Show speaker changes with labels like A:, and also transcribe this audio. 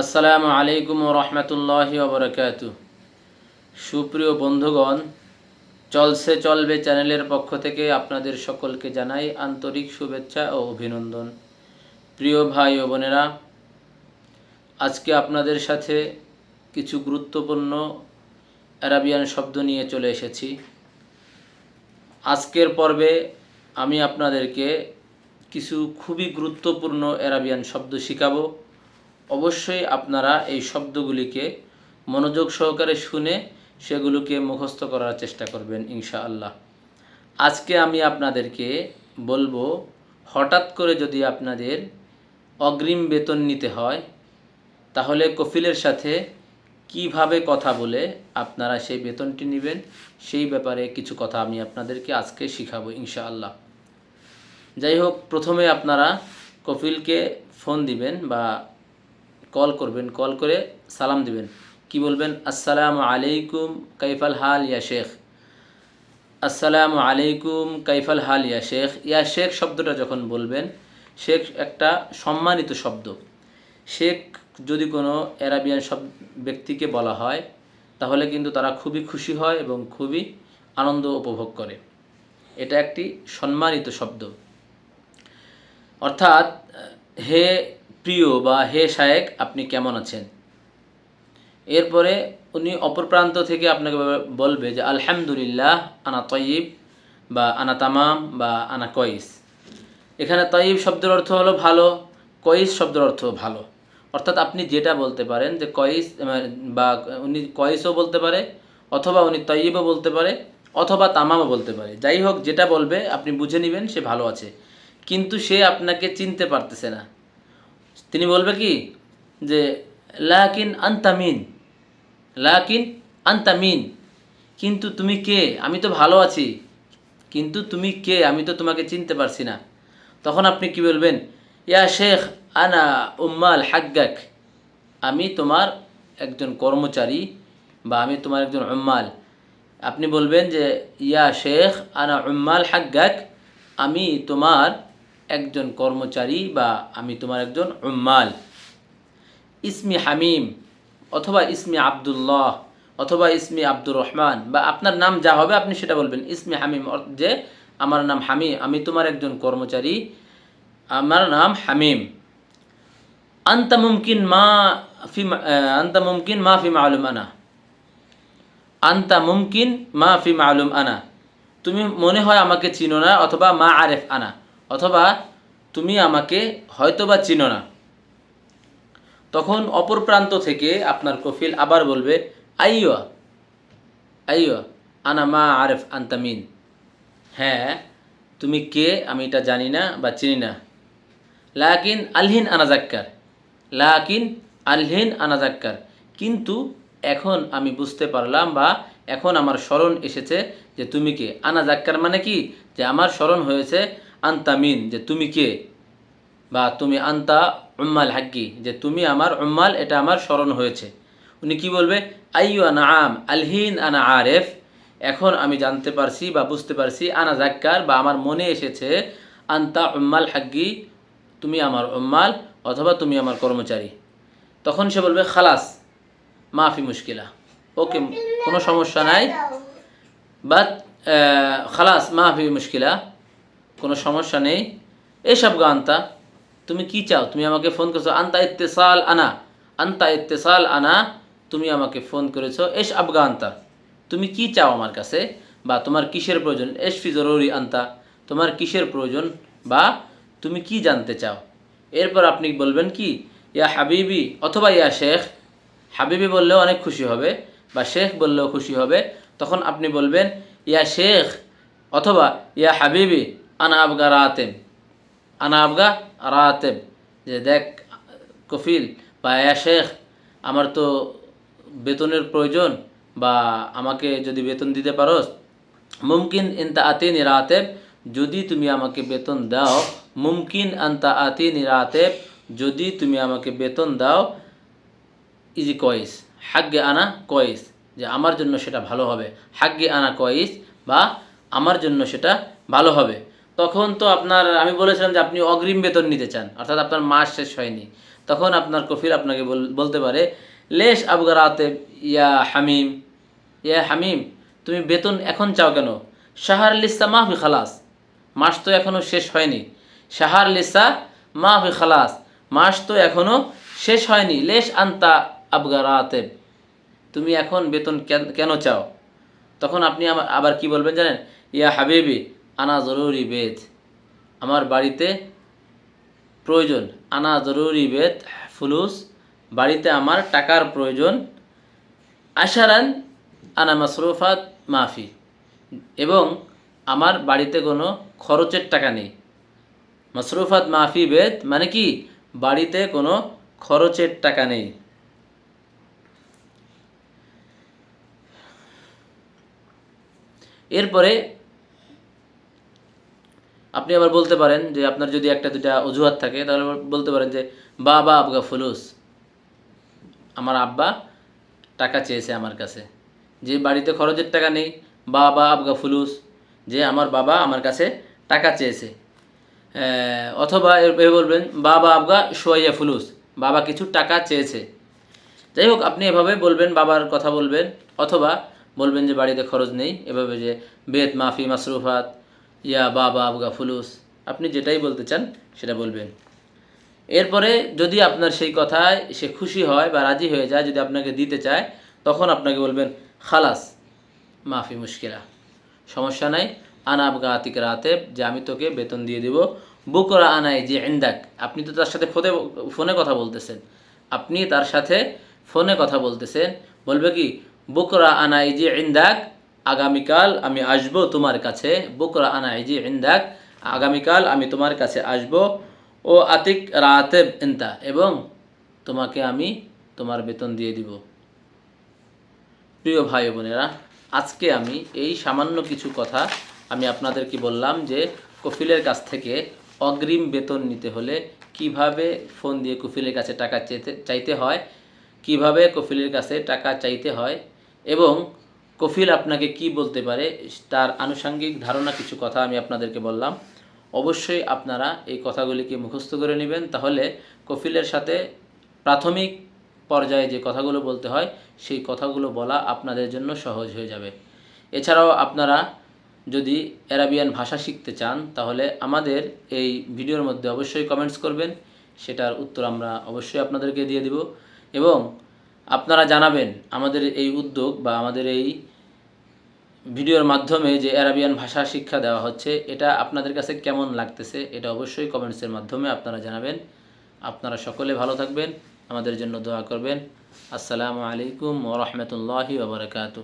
A: আসসালামু আলাইকুম রহমতুল্লাহি ওবরাকাত সুপ্রিয় বন্ধুগণ, চলছে, চলবে চ্যানেলের পক্ষ থেকে আপনাদের সকলকে জানাই আন্তরিক শুভেচ্ছা ও অভিনন্দন। প্রিয় ভাই ও বোনেরা, আজকে আপনাদের সাথে কিছু গুরুত্বপূর্ণ অ্যারাবিয়ান শব্দ নিয়ে চলে এসেছি। আজকের পর্বে আমি আপনাদেরকে কিছু খুবই গুরুত্বপূর্ণ অ্যারাবিয়ান শব্দ শিখাবো। অবশ্যই আপনারা এই শব্দগুলিকে মনোযোগ সহকারে শুনে সেগুলোকে মুখস্থ করার চেষ্টা করবেন, ইনশাআল্লাহ। আজকে আমি আপনাদেরকে বলব, হঠাৎ করে যদি আপনাদের অগ্রিম বেতন নিতে হয়, তাহলে কফিলের সাথে কীভাবে কথা বলে আপনারা সেই বেতনটি নেবেন, সেই ব্যাপারে কিছু কথা আমি আপনাদেরকে আজকে শিখাবো, ইনশাআল্লাহ। যাই হোক, প্রথমে আপনারা কফিলকে ফোন দিবেন বা কল করবেন, কল করে সালাম দিবেন। কি বলবেন? আসসালামু আলাইকুম, কাইফাল হাল ইয়া শেখ? আসসালামু আলাইকুম, কাইফাল হাল ইয়া শেখ? ইয়া শেখ শব্দটা যখন বলবেন, শেখ একটা সম্মানিত শব্দ। শেখ যদি কোনো অ্যারাবিয়ান সব ব্যক্তিকে বলা হয়, তাহলে কিন্তু তারা খুবই খুশি হয় এবং খুবই আনন্দ উপভোগ করে। এটা একটি সম্মানিত শব্দ। অর্থাৎ, হে প্রিয় বা হে শায়েক, আপনি কেমন আছেন? এরপরে উনি অপর প্রান্ত থেকে আপনাকে বলবে যে, আলহামদুলিল্লাহ, আনা তয়িব বা আনা তামাম বা আনা কয়েস এখানে তয়িব শব্দের অর্থ হলো ভালো কয়েস শব্দের অর্থ ভালো। অর্থাৎ আপনি যেটা বলতে পারেন যে কয়েস বা উনি কয়েসও বলতে পারে, অথবা উনি তয়িবও বলতে পারে, অথবা তামামও বলতে পারে। যাই হোক, যেটা বলবে আপনি বুঝে নেবেন, সে ভালো আছে। কিন্তু সে আপনাকে চিনতে পারতেছে না। তিনি বলবে কি? যে, লাকিন আন্তামিন লাকিন আন্তামিন কিন্তু তুমি কে? আমি তো ভালো আছি। কিন্তু তুমি কে? আমি তো তোমাকে চিনতে পারছি না। তখন আপনি কি বলবেন? ইয়া শেখ, আনা উম্মাল হাগ্গাক আমি তোমার একজন কর্মচারী বা আমি তোমার একজন উম্মাল। আপনি বলবেন যে, ইয়া শেখ, আনা উম্মাল হাগ্গাক আমি তোমার একজন কর্মচারী বা আমি তোমার একজন উম্মাল। ইসমি হামিম অথবা ইসমি আবদুল্লাহ অথবা ইসমি আব্দুর রহমান বা আপনার নাম যা হবে আপনি সেটা বলবেন। ইসমি হামিম যে আমার নাম হামিম, আমি তোমার একজন কর্মচারী, আমার নাম হামিম। আন্তা মুমকিন মা ফি আন্তা মুমকিন মা ফি মালুম আনা। আন্তা মুমকিন মা ফি মালুম আনা। তুমি মনে হয় আমাকে চিনো না অথবা মা আরেফ আনা। অথবা তুমি আমাকে হয়তোবা চিনো না। তখন অপর প্রান্ত থেকে আপনার কফিল আবার বলবে, আইয়া আইয়া, আনা মা আরেফ আন্তামিন হ্যাঁ তুমি কে? আমি এটা জানি না বা চিনি না। লাকিন আলহিন আনাজাক্কার লাকিন আলহিন আনাজাক্কার কিন্তু এখন আমি বুঝতে পারলাম বা এখন আমার স্মরণ এসেছে যে তুমি কে? আনাজাক্কার মানে কি? যে আমার স্মরণ হয়েছে আন্তামিন যে তুমি কে? বা তুমি আন্তা উম্মাল হাক্কি, যে তুমি আমার উম্মাল, এটা আমার স্মরণ হয়েছে। উনি কি বলবে? আইয়ু আনা আম আলহিন আনা আরেফ। এখন আমি জানতে পারছি বা বুঝতে পারছি, আনা জাক্কার, বা আমার মনে এসেছে, আন্তা উম্মাল হাগ্গি তুমি আমার উম্মাল, অথবা তুমি আমার কর্মচারী। তখন সে বলবে, খালাস, মাফি মুশকিলা। ওকে, কোনো সমস্যা নাই। বাট খালাস, মাফি মুশকিলা। কোনো সমস্যা নেই। এসব গানতা তুমি কি চাও? তুমি আমাকে ফোন করেছ, আন্তা ইত্তেসাল আনা, আন্তা ইত্তেসাল আনা, তুমি আমাকে ফোন করেছ এস আবগা আফগানতা তুমি কি চাও আমার কাছে? বা তোমার কিসের প্রয়োজন? এস ফি জরুরি আন্তা, তোমার কিসের প্রয়োজন? বা তুমি কি জানতে চাও? এরপর আপনি বলবেন কি, ইয়া হাবিবি অথবা ইয়া শেখ, হাবিবি বললেও অনেক খুশি হবে, বা শেখ বললেও খুশি হবে। তখন আপনি বলবেন, ইয়া শেখ অথবা ইয়া হাবিবি আনা আবগা রাতেম আনা আবগা রাতেব যে দেখ, কফিল, বা শেখ, আমার তো বেতনের প্রয়োজন, বা আমাকে যদি বেতন দিতে পারো মুমকিন ইনতা আতে নিরাতেব যদি তুমি আমাকে বেতন দাও, মুমকিন আন্তা আতি নিরাতেব যদি তুমি আমাকে বেতন দাও, ইজি কয়েস, হাগ্গে আনা কয়েস, যে আমার জন্য সেটা ভালো হবে, হাগ্গে আনা কয়েস, বা আমার জন্য সেটা ভালো হবে। তখন তো আপনার, আমি বলেছিলাম যে আপনি অগ্রিম বেতন নিতে চান, অর্থাৎ আপনার মাস শেষ হয়নি। তখন আপনার কফিল আপনাকে বল- বলতে পারে, লেশ আবগারাতে ইয়া হামিম ইয়া হামিম, তুমি বেতন এখন চাও কেন? শাহার লিসা মাহফি খালাস, মাস তো এখনও শেষ হয়নি। শাহার লিসা মাহফি খালাস, মাস তো এখনও শেষ হয়নি। লেশ আন্তা আবগারাতে তুমি এখন বেতন কেন চাও? তখন আপনি আবার কি বলবেন জানেন? ইয়া হাবিবি আনা জরুরি বেদ। আমার বাড়িতে প্রয়োজন, আনা জরুরি বেদ, ফুলুস। বাড়িতে আমার টাকার প্রয়োজন, আশারান আনা মাসরুফাত মাফি। এবং আমার বাড়িতে কোনো খরচের টাকা নেই। মাসরুফাত মাফি বেদ মানে কি? বাড়িতে কোনো খরচের টাকা নেই। এরপরে আপনি আবার বলতে পারেন যে আপনার যদি একটা দুটা অজুহাত থাকে, তাহলে বলতে পারেন যে, বাবা, আবগা ফুলুস, আমার আব্বা টাকা চেয়েছে আমার কাছে। যে বাড়িতে খরচের টাকা নেই, বাবা, আবগা ফুলুস, যে আমার বাবা আমার কাছে টাকা চেয়েছে। অথবা এ বলবেন, বাবা, আবগা সোয়াইয়া ফুলুস, বাবা কিছু টাকা চেয়েছে। যাই হোক, আপনি এভাবে বলবেন, বাবার কথা বলবেন, অথবা বলবেন যে বাড়িতে খরচ নেই, এভাবে যে বেত মাফি, মাসরুফাত ইয়া বাবা আবগা ফুলুস। আপনি যেটাই বলতে চান, সেটা বলবেন। এরপরে যদি আপনার সেই কথায় সে খুশি হয় বা রাজি হয়ে যায়, যদি আপনাকে দিতে চায়, তখন আপনাকে বলবেন, খালাস, মাফি মুশকিলা। সমস্যা নাই। আনা আবগা আতিক রাতে, যে আমি তোকে বেতন দিয়ে দিব। বুকরা আনাই যে ইন্দাক, আপনি তো তার সাথে ফোনে ফোনে কথা বলতেছেন। আপনি তার সাথে ফোনে কথা বলতেছেন। বলবে কি, বুকরা আনাই যে ইন্দাক আগামীকাল আমি আসব তোমার কাছে, বুকরা আনাই যে ইন্দাক, আগামীকাল আমি তোমার কাছে আসব। ও আতিক রাতেব ইন্তা, এবং তোমাকে আমি তোমার বেতন দিয়ে দিব। প্রিয় ভাই বোনেরা, আজকে আমি এই সামান্য কিছু কথা আমি আপনাদেরকে বললাম যে, কফিলের কাছ থেকে অগ্রিম বেতন নিতে হলে কীভাবে ফোন দিয়ে কফিলের কাছে টাকা চাইতে চাইতে হয়, কীভাবে কফিলের কাছে টাকা চাইতে হয়, এবং কফিল আপনাকে কি বলতে পারে, তার আনুষঙ্গিক ধারণা কিছু কথা আমি আপনাদেরকে বললাম। অবশ্যই আপনারা এই কথাগুলিকে মুখস্থ করে নেবেন, তাহলে কফিলের সাথে প্রাথমিক পর্যায়ে যে কথাগুলো বলতে হয়, সেই কথাগুলো বলা আপনাদের জন্য সহজ হয়ে যাবে। এছাড়াও আপনারা যদি অ্যারাবিয়ান ভাষা শিখতে চান, তাহলে আমাদের এই ভিডিওর মধ্যে অবশ্যই কমেন্টস করবেন, সেটার উত্তর আমরা অবশ্যই আপনাদেরকে দিয়ে দিব। এবং আপনারা জানাবেন আমাদের এই উদ্যোগ বা আমাদের এই ভিডিওর মাধ্যমে যে অ্যারাবিয়ান ভাষা শিক্ষা দেওয়া হচ্ছে, এটা আপনাদের কাছে কেমন লাগতেছে এটা অবশ্যই কমেন্টসের মাধ্যমে আপনারা জানাবেন। আপনারা সকলে ভালো থাকবেন, আমাদের জন্য দোয়া করবেন। আসসালামু আলাইকুম ওরহমতুল্লাহি ওবরাকাতু